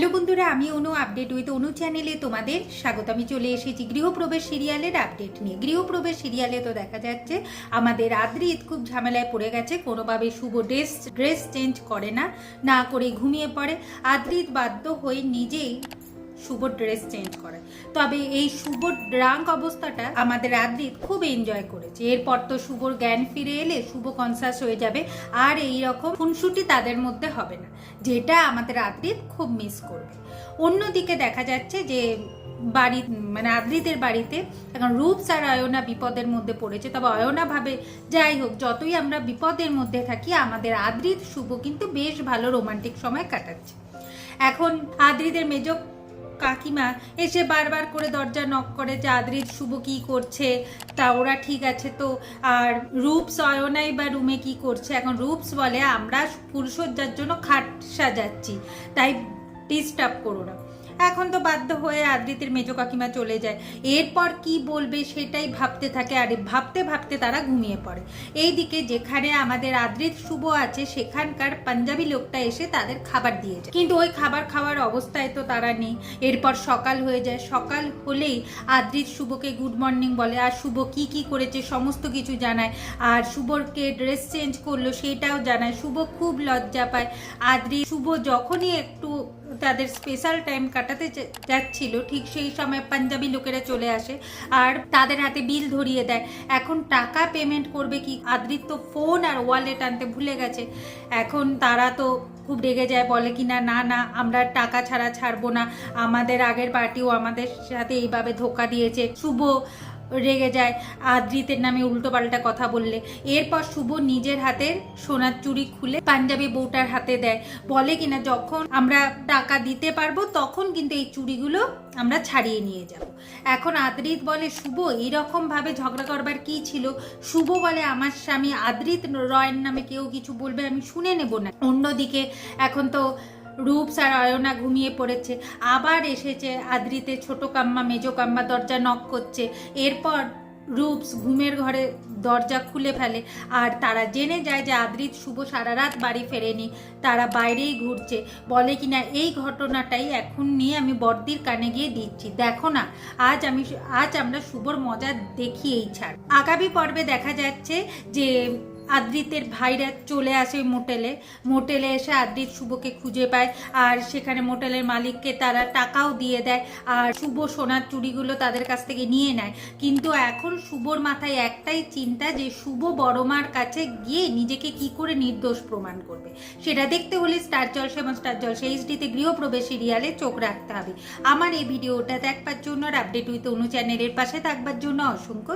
Hello বন্ধুরা, আমি অনু update with অনু চ্যানেলে তোমাদের স্বাগত। আমি চলে এসেছি গৃহপ্রবেশ সিরিয়ালের আপডেট নিয়ে। গৃহপ্রবেশ সিরিয়ালে তো দেখা যাচ্ছে, আমাদের আদ্রিত খুব ঝামেলায় পড়ে গেছে, কোনোভাবে শুভ ড্রেস ড্রেস চেঞ্জ করে না না করে ঘুমিয়ে পড়ে। আদ্রিত বাধ্য হয়ে নিজেই শুভ ড্রেস চেঞ্জ করে। তবে এই শুভ ড্রাঙ্ক অবস্থাটা আমাদের আদ্রিত খুব এনজয় করেছে। এরপর তো শুভর জ্ঞান ফিরে এলে শুভ কনসাস হয়ে যাবে, আর এই রকম খুনসুটি তাদের মধ্যে হবে না, যেটা আমাদের আদ্রিত খুব মিস করবে। অন্যদিকে দেখা যাচ্ছে যে বাড়ি মানে আদ্রিদের বাড়িতে এখন রূপস আর অয়না বিপদের মধ্যে পড়েছে। তবে অয়না ভাবে যাই হোক, যতই আমরা বিপদের মধ্যে থাকি, আমাদের আদ্রিত শুভ কিন্তু বেশ ভালো রোমান্টিক সময় কাটাচ্ছে। এখন আদ্রিদের মেজ কাকিমা এসে বারবার করে দরজা নক করে যে আদ্রিত শুভ কি করছে? তা ওরা ঠিক আছে তো। আর রূপস অয়নাই বা রুমে কি করছে? এখন রূপস বলে, আমরা ফুলসজ্জার জন্য খাট সাজাচ্ছি, তাই ডিস্টার্ব করো না। এখন তো বাধ্য হয়ে আদ্রিতের মেজো কাকিমা চলে যায়। এরপর কি বলবে সেটাই ভাবতে থাকে আর ভাবতে ভাবতে তারা ঘুমিয়ে পড়ে। এইদিকে যেখানে আমাদের আদ্রিত শুভ আছে, সেখানকার পাঞ্জাবি লোকটা এসে তাদের খাবার দিয়ে যায়। কিন্তু ওই খাবার খাওয়ার অবস্থায় তো তারা নেই। এরপর সকাল হয়ে যায়। সকাল হলেই আদ্রিত শুভকে গুড মর্নিং বলে। আর শুভ কি কি করেছে সমস্ত কিছু জানায়। আর শুভকে ড্রেস চেঞ্জ করল সেটাও জানায়। শুভ খুব লজ্জা পায়। আদ্রি শুভ যখনই একটু তাদের স্পেশাল টাইম কাটাতে যাচ্ছিল, ঠিক সেই সময় পাঞ্জাবি লোকেরা চলে আসে আর তাদের হাতে বিল ধরিয়ে দেয়। এখন টাকা পেমেন্ট করবে কি? আদ্রিত তো ফোন আর ওয়ালেট আনতে ভুলে গেছে। এখন তারা তো খুব রেগে যায়, বলে কি না না না, আমরা টাকা ছাড়া ছাড়বো না। আমাদের আগের পার্টিও আমাদের সাথে এইভাবে ধোকা দিয়েছে। শুভ রেগে যায়। আদ্রিতের নামে উল্টো পাল্টা কথা বললে। এরপর শুভ নিজের হাতের সোনার চুড়ি খুলে পাঞ্জাবি বউটার হাতে দেয়। বলে কিনা, যখন আমরা টাকা দিতে পারব, তখন কিন্তু এই চুড়িগুলো আমরা ছাড়িয়ে নিয়ে যাব। এখন আদ্রিত বলে, শুভ এইরকম ভাবে ঝগড়া করবার কি ছিল? শুভ বলে, আমার স্বামী আদ্রিত রয়ের নামে কেউ কিছু বলবে আমি শুনে নেব না। অন্যদিকে এখন তো রূপস আর অয়না ঘুমিয়ে পড়েছে। আবার এসেছে আদ্রিতে ছোট কাম্মা, মেজো কাম্মা দরজা নক করছে। এরপর রূপস ঘুমের ঘরে দরজা খুলে ফেলে। আর তারা জেনে যায় যে আদ্রিত শুভ সারা রাত বাড়ি ফেরেনি। তারা বাইরেই ঘুরছে। বলে কিনা, এই ঘটনাটাই এখন নিয়ে আমি বর্দির কানে গিয়ে দিচ্ছি। দেখো না, আজ আমি, আজ আমরা শুভর মজা দেখি এই ছাড় আগামী পর্বে দেখা যাচ্ছে যে আদ্রিতের ভাইরা চলে আসে মোটেলে। মোটেলে এসে আদ্রিত শুভকে খুঁজে পায় আর সেখানে মোটেলের মালিককে তারা টাকাও দিয়ে দেয় আর শুভ সোনার চুড়িগুলো তাদের কাছ থেকে নিয়ে নেয়। কিন্তু এখন শুভর মাথায় একটাই চিন্তা যে শুভ বড়মার কাছে গিয়ে নিজেকে কি করে নির্দোষ প্রমাণ করবে? সেটা দেখতে হলে স্টার জলসা এবং স্টার জলসা এইচডিতে গৃহপ্রবেশ সিরিয়ালে চোখ রাখতে হবে। আমার এই ভিডিওটা দেখবার জন্য আর আপডেট উইথ অনু চ্যানেলের পাশে থাকবার জন্য অসংখ্য